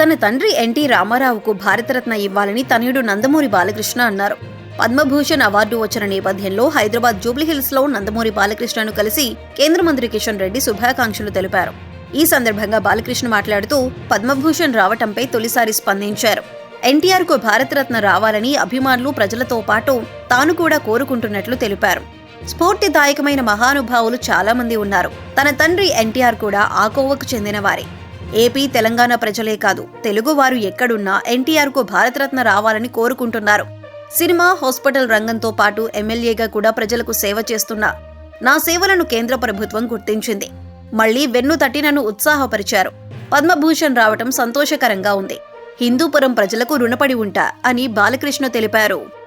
తన తండ్రి ఎన్టీ రామారావుకు భారతరత్న ఇవ్వాలని తనయుడు నందమూరి బాలకృష్ణ అన్నారు. పద్మభూషణ్ అవార్డు వచ్చిన నేపథ్యంలో హైదరాబాద్ జూబ్లీహిల్స్లో నందమూరి బాలకృష్ణను కలిసి కేంద్ర మంత్రి కిషన్ రెడ్డి శుభాకాంక్షలు తెలిపారు. ఈ సందర్భంగా బాలకృష్ణ మాట్లాడుతూ పద్మభూషణ్ రావటంపై తొలిసారి స్పందించారు. ఎన్టీఆర్కు భారతరత్న రావాలని అభిమానులు ప్రజలతో పాటు తాను కూడా కోరుకుంటున్నట్లు తెలిపారు. స్ఫూర్తిదాయకమైన మహానుభావులు చాలామంది ఉన్నారు. తన తండ్రి ఎన్టీఆర్ కూడా ఆ కోవకు చెందినవారే. ఏపీ తెలంగాణ ప్రజలే కాదు. తెలుగువారు ఎక్కడున్నా ఎన్టీఆర్కు భారతరత్న రావాలని కోరుకుంటున్నారు. సినిమా హాస్పిటల్ రంగంతో పాటు ఎమ్మెల్యేగా కూడా ప్రజలకు సేవ చేస్తున్నా నా సేవలను కేంద్ర ప్రభుత్వం గుర్తించింది. మళ్ళీ వెన్ను తట్టి నన్ను ఉత్సాహపరిచారు. పద్మభూషణ్ రావటం సంతోషకరంగా ఉంది. హిందూపురం ప్రజలకు రుణపడి ఉంటా అని బాలకృష్ణ తెలిపారు.